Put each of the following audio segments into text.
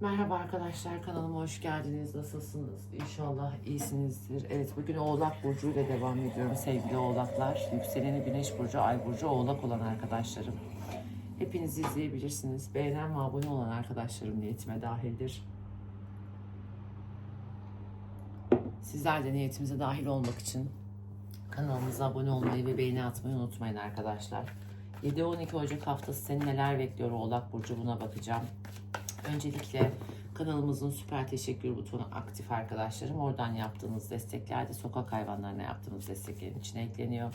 Merhaba arkadaşlar kanalıma hoş geldiniz. Nasılsınız? İnşallah iyisinizdir. Evet bugün Oğlak Burcu ile devam ediyorum sevgili Oğlaklar. Yükseleni Güneş Burcu, Ay Burcu, Oğlak olan arkadaşlarım. Hepiniz izleyebilirsiniz. Beğenen ve abone olan arkadaşlarım niyetime dahildir. Sizler de niyetimize dahil olmak için kanalımıza abone olmayı ve beğeni atmayı unutmayın arkadaşlar. 7-12 Ocak haftası seni neler bekliyor Oğlak Burcu buna bakacağım. Öncelikle kanalımızın süper teşekkür butonu aktif arkadaşlarım. Oradan yaptığınız destekler de sokak hayvanlarına yaptığımız desteklerin içine ekleniyor.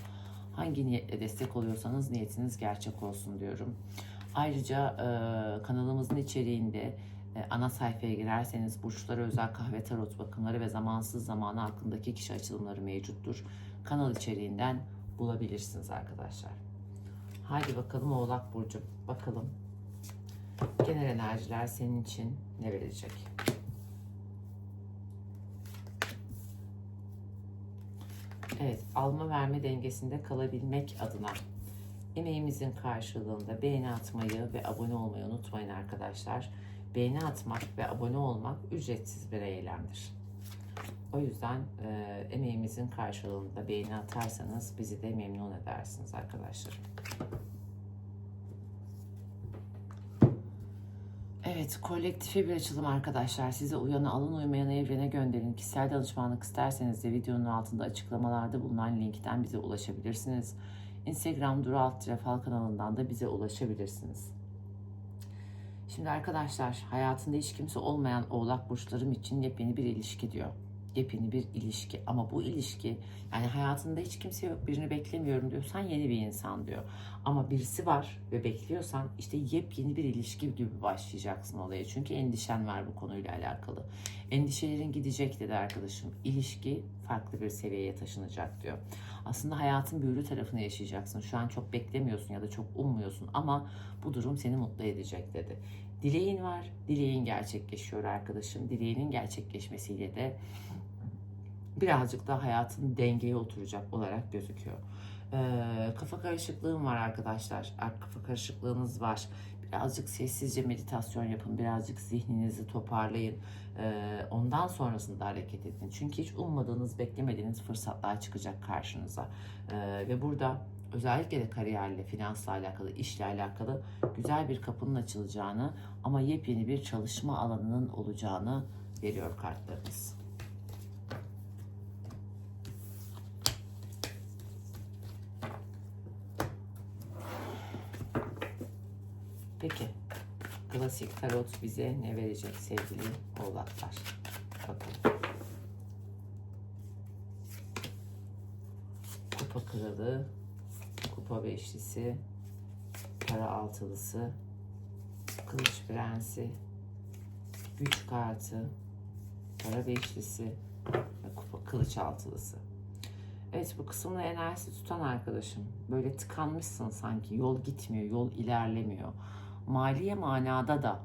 Hangi niyetle destek oluyorsanız niyetiniz gerçek olsun diyorum. Ayrıca e, kanalımızın içeriğinde e, ana sayfaya girerseniz burçlara özel kahve tarot bakımları ve zamansız zamanı aklındaki kişi açılımları mevcuttur. Kanal içeriğinden bulabilirsiniz arkadaşlar. Haydi bakalım Oğlak Burcu. Bakalım genel enerjiler senin için ne verecek? Evet, alma verme dengesinde kalabilmek adına emeğimizin karşılığında beğeni atmayı ve abone olmayı unutmayın arkadaşlar. Beğeni atmak ve abone olmak ücretsiz bir eylemdir. O yüzden e, emeğimizin karşılığında beğeni atarsanız bizi de memnun edersiniz arkadaşlar. Evet, kolektife bir açılım arkadaşlar. Size uyanı alın, uymayanı evrene gönderin. Kişisel danışmanlık isterseniz de videonun altında açıklamalarda bulunan linkten bize ulaşabilirsiniz. Instagram Duru Alt kanalından da bize ulaşabilirsiniz. Şimdi arkadaşlar, hayatında hiç kimse olmayan oğlak burçlarım için yepyeni bir ilişki diyor. Yepyeni bir ilişki ama bu ilişki yani hayatında hiç kimse yok birini beklemiyorum diyorsan yeni bir insan diyor. Ama birisi var ve bekliyorsan işte yepyeni bir ilişki gibi başlayacaksın olaya. Çünkü endişen var bu konuyla alakalı. Endişelerin gidecek dedi arkadaşım. İlişki farklı bir seviyeye taşınacak diyor. Aslında hayatın büyülü tarafını yaşayacaksın. Şu an çok beklemiyorsun ya da çok ummuyorsun ama bu durum seni mutlu edecek dedi. Dileğin var, dileğin gerçekleşiyor arkadaşım. Dileğinin gerçekleşmesiyle de birazcık da hayatın dengeye oturacak olarak gözüküyor. Ee, kafa karışıklığım var arkadaşlar. Kafa karışıklığınız var. Birazcık sessizce meditasyon yapın. Birazcık zihninizi toparlayın. Ee, ondan sonrasında hareket edin. Çünkü hiç ummadığınız, beklemediğiniz fırsatlar çıkacak karşınıza. Ee, ve burada özellikle de kariyerle, finansla alakalı, işle alakalı güzel bir kapının açılacağını ama yepyeni bir çalışma alanının olacağını veriyor kartlarımız. Peki, klasik tarot bize ne verecek sevgili oğlaklar? Bakalım. Kupa kralı, kupa beşlisi, para altılısı, kılıç prensi, güç kartı, para beşlisi ve kupa kılıç altılısı. Evet bu kısımda enerjisi tutan arkadaşım. Böyle tıkanmışsın sanki. Yol gitmiyor, yol ilerlemiyor. Maliye manada da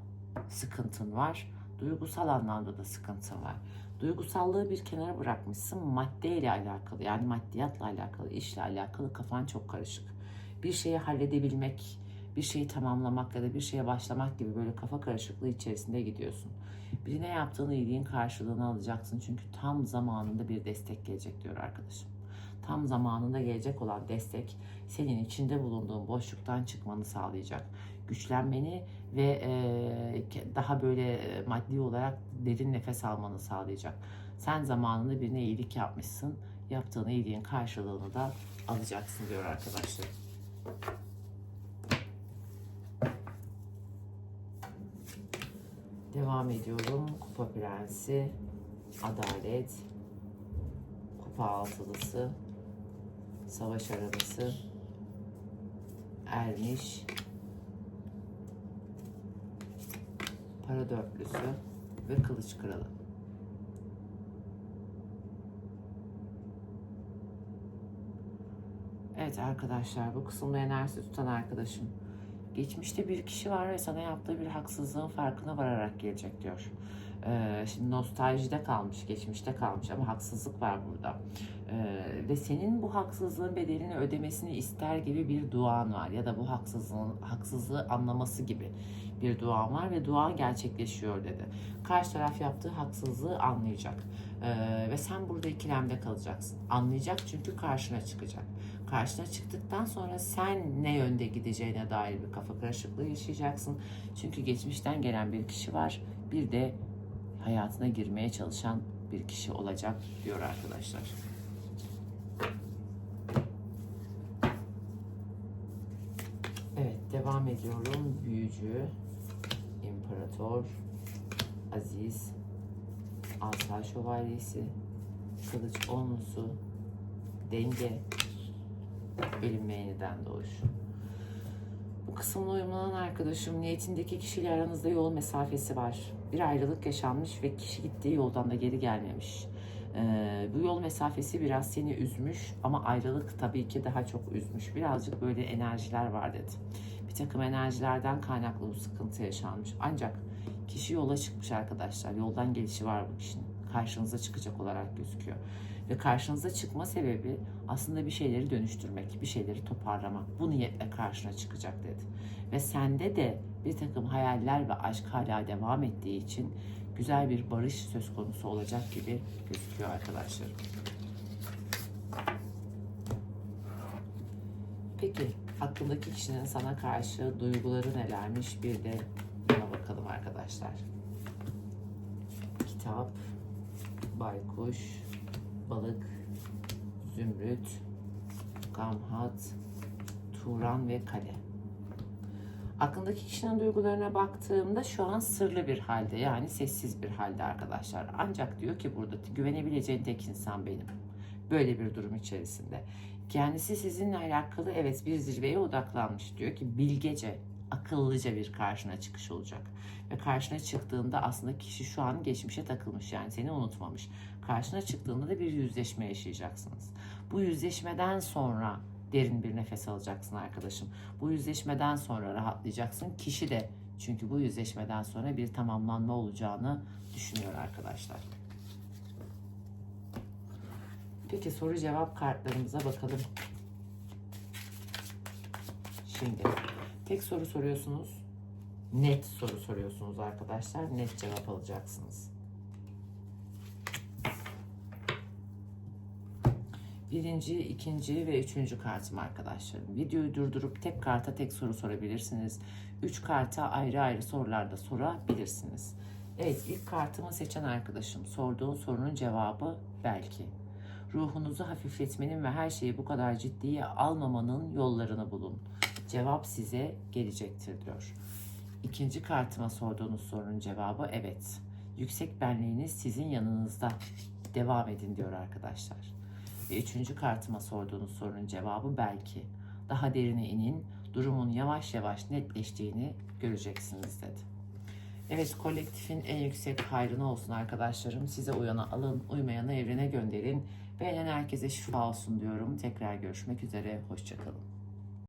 sıkıntın var. Duygusal anlamda da sıkıntın var. Duygusallığı bir kenara bırakmışsın. Maddeyle alakalı yani maddiyatla alakalı, işle alakalı kafan çok karışık. Bir şeyi halledebilmek, bir şeyi tamamlamak ya da bir şeye başlamak gibi böyle kafa karışıklığı içerisinde gidiyorsun. Birine yaptığın iyiliğin karşılığını alacaksın. Çünkü tam zamanında bir destek gelecek diyor arkadaşım tam zamanında gelecek olan destek senin içinde bulunduğun boşluktan çıkmanı sağlayacak. Güçlenmeni ve e, daha böyle maddi olarak derin nefes almanı sağlayacak. Sen zamanında birine iyilik yapmışsın. Yaptığın iyiliğin karşılığını da alacaksın diyor arkadaşlar. Devam ediyorum. Kupa prensi, adalet, kupa altılısı, savaş arabası, ermiş, para dörtlüsü ve kılıç kralı. Evet arkadaşlar bu kısımda enerjisi tutan arkadaşım. Geçmişte bir kişi var ve sana yaptığı bir haksızlığın farkına vararak gelecek diyor. Ee, şimdi nostaljide kalmış, geçmişte kalmış ama haksızlık var burada. Ee, ve senin bu haksızlığın bedelini ödemesini ister gibi bir duan var ya da bu haksızlığın haksızlığı anlaması gibi bir duan var ve duan gerçekleşiyor dedi. Karşı taraf yaptığı haksızlığı anlayacak. Ee, ve sen burada ikilemde kalacaksın. Anlayacak çünkü karşına çıkacak. Karşına çıktıktan sonra sen ne yönde gideceğine dair bir kafa karışıklığı yaşayacaksın. Çünkü geçmişten gelen bir kişi var. Bir de hayatına girmeye çalışan bir kişi olacak diyor arkadaşlar. Evet devam ediyorum. Büyücü, İmparator, Aziz, Asa Şövalyesi, Kılıç Onlusu, Denge, Ölüm ve Yeniden Doğuş. Bu kısımla uyumlanan arkadaşım niyetindeki kişiyle aranızda yol mesafesi var. Bir ayrılık yaşanmış ve kişi gittiği yoldan da geri gelmemiş. Ee, bu yol mesafesi biraz seni üzmüş ama ayrılık tabii ki daha çok üzmüş. Birazcık böyle enerjiler var dedi. Bir takım enerjilerden kaynaklı bu sıkıntı yaşanmış. Ancak kişi yola çıkmış arkadaşlar. Yoldan gelişi var bu kişinin. Karşınıza çıkacak olarak gözüküyor. Ve karşınıza çıkma sebebi aslında bir şeyleri dönüştürmek, bir şeyleri toparlamak. Bu niyetle karşına çıkacak dedi. Ve sende de bir takım hayaller ve aşk hala devam ettiği için güzel bir barış söz konusu olacak gibi gözüküyor arkadaşlar. Peki aklındaki kişinin sana karşı duyguları nelermiş bir de buna bakalım arkadaşlar. Kitap, baykuş, balık, zümrüt, gamhat, turan ve kale. Aklındaki kişinin duygularına baktığımda şu an sırlı bir halde yani sessiz bir halde arkadaşlar. Ancak diyor ki burada güvenebileceğin tek insan benim. Böyle bir durum içerisinde. Kendisi sizinle alakalı evet bir zirveye odaklanmış. Diyor ki bilgece, akıllıca bir karşına çıkış olacak. Ve karşına çıktığında aslında kişi şu an geçmişe takılmış yani seni unutmamış. Karşına çıktığında da bir yüzleşme yaşayacaksınız. Bu yüzleşmeden sonra derin bir nefes alacaksın arkadaşım. Bu yüzleşmeden sonra rahatlayacaksın. Kişi de çünkü bu yüzleşmeden sonra bir tamamlanma olacağını düşünüyor arkadaşlar. Peki soru cevap kartlarımıza bakalım. Şimdi tek soru soruyorsunuz. Net soru soruyorsunuz arkadaşlar. Net cevap alacaksınız. Birinci, ikinci ve üçüncü kartım arkadaşlarım. Videoyu durdurup tek karta tek soru sorabilirsiniz. Üç karta ayrı ayrı sorular da sorabilirsiniz. Evet ilk kartımı seçen arkadaşım sorduğun sorunun cevabı belki. Ruhunuzu hafifletmenin ve her şeyi bu kadar ciddiye almamanın yollarını bulun. Cevap size gelecektir diyor. İkinci kartıma sorduğunuz sorunun cevabı evet. Yüksek benliğiniz sizin yanınızda. Devam edin diyor arkadaşlar. Ve üçüncü kartıma sorduğunuz sorunun cevabı belki. Daha derine inin, durumun yavaş yavaş netleştiğini göreceksiniz dedi. Evet kolektifin en yüksek hayrına olsun arkadaşlarım. Size uyana alın, uymayana evrene gönderin. Beğenen herkese şifa olsun diyorum. Tekrar görüşmek üzere. Hoşçakalın.